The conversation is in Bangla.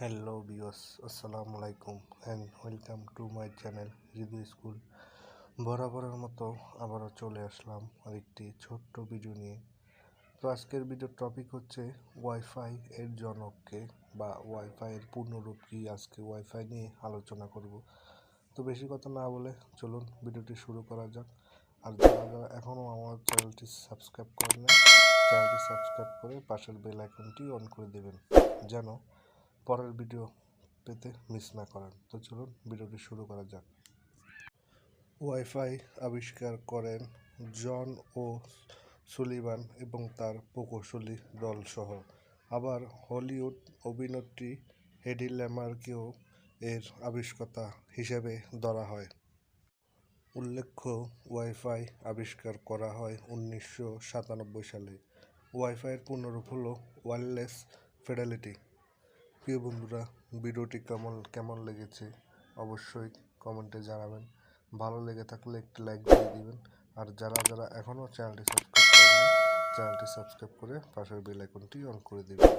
হ্যালো বিয়স আসসালামু আলাইকুম and welcome to my channel Hriday school বরাবরের মতো আবারও চলে আসলাম আরেকটি ছোট্ট ভিডিও নিয়ে। তো আজকের ভিডিওর টপিক হচ্ছে ওয়াইফাই এর জনককে বা ওয়াইফাই এর পূর্ণরূপ কী আজকে ওয়াইফাই নিয়ে আলোচনা করব। তো বেশি কথা না বলে চলুন ভিডিওটি শুরু করা যাক। আর যারা যারা এখনও আমার চ্যানেলটি সাবস্ক্রাইব করেন চ্যানেলটি সাবস্ক্রাইব করে পাশের বেল আইকনটি অন করে দেবেন, যেন পরের ভিডিও পেতে মিস না করেন। তো চলুন, ভিডিওটি শুরু করা যাক। ওয়াইফাই আবিষ্কার করেন জন ও সুলিভান এবং তার প্রকৌশলী দলসহ। আবার হলিউড অভিনেত্রী হেডি ল্যামারকেও এর আবিষ্কর্তা হিসেবে ধরা হয়। উল্লেখ্য, ওয়াইফাই আবিষ্কার করা হয় উনিশশো সাতানব্বই সালে। ওয়াইফাইয়ের পূর্ণরূপ হলো ওয়্যারলেস ফিডেলিটি। প্রিয় বন্ধুরা, ভিডিওটি কেমন কেমন লেগেছে অবশ্যই কমেন্টে জানাবেন। ভালো লেগে থাকলে একটি লাইক দিয়ে দিবেন। আর যারা যারা এখনও চ্যানেলটি সাবস্ক্রাইব করেনি চ্যানেলটি সাবস্ক্রাইব করে পাশের বেল আইকনটি অন করে দেবেন।